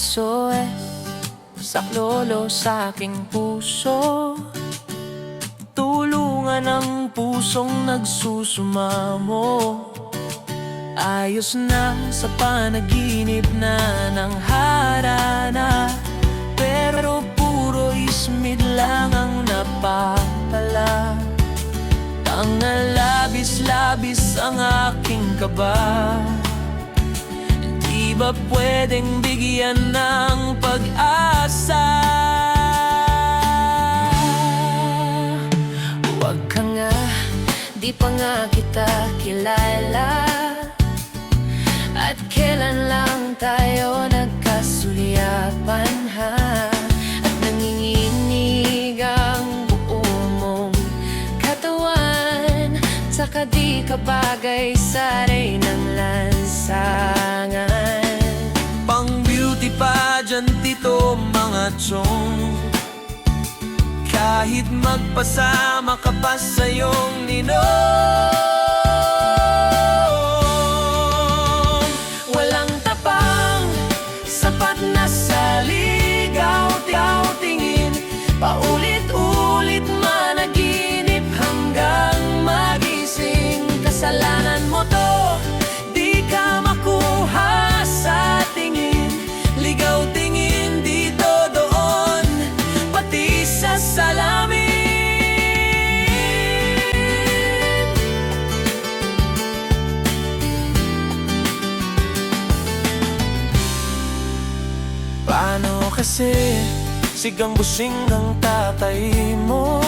SOS Saklolo sa aking puso. Tulungan ang pusong nagsusumamo. Ayos na sa panaginip na ng harana Pero puro ismid lang ang napapala. Ang labis-labis ang aking kaba ba pwedeng bigyan ng pag-asa? Huwag ka nga, di pa nga kita kilala. At kailan lang tayo nagkasulyapan ha? At nanginginig ang buo mong katawan. Saka di ka bagay sa ray ng lansangan pageant ito mga chong. Kahit magpasama ka pa sa iyong ninong kasi sigang busing ng tatay mo.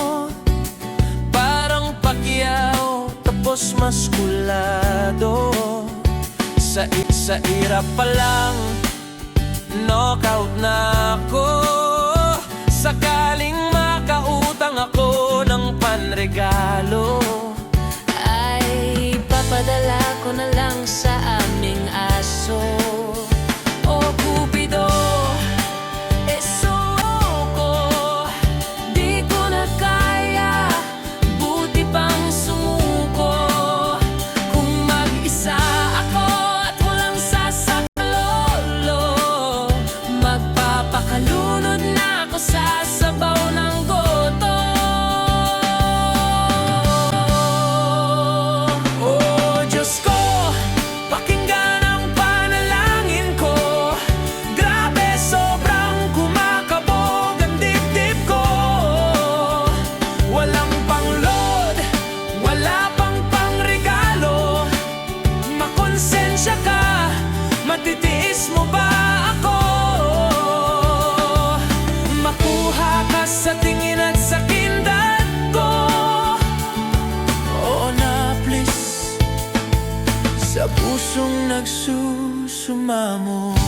Parang pakyaw tapos maskulado. Sa, sa irap pa lang Knockout na ako. Sakaling makautang ako ng panregalo Makonsensya ka, matitiis mo ba ako? Makuha ka sa tingin at sa kindat ko. Oo na please. Sa pusong nagsusumamo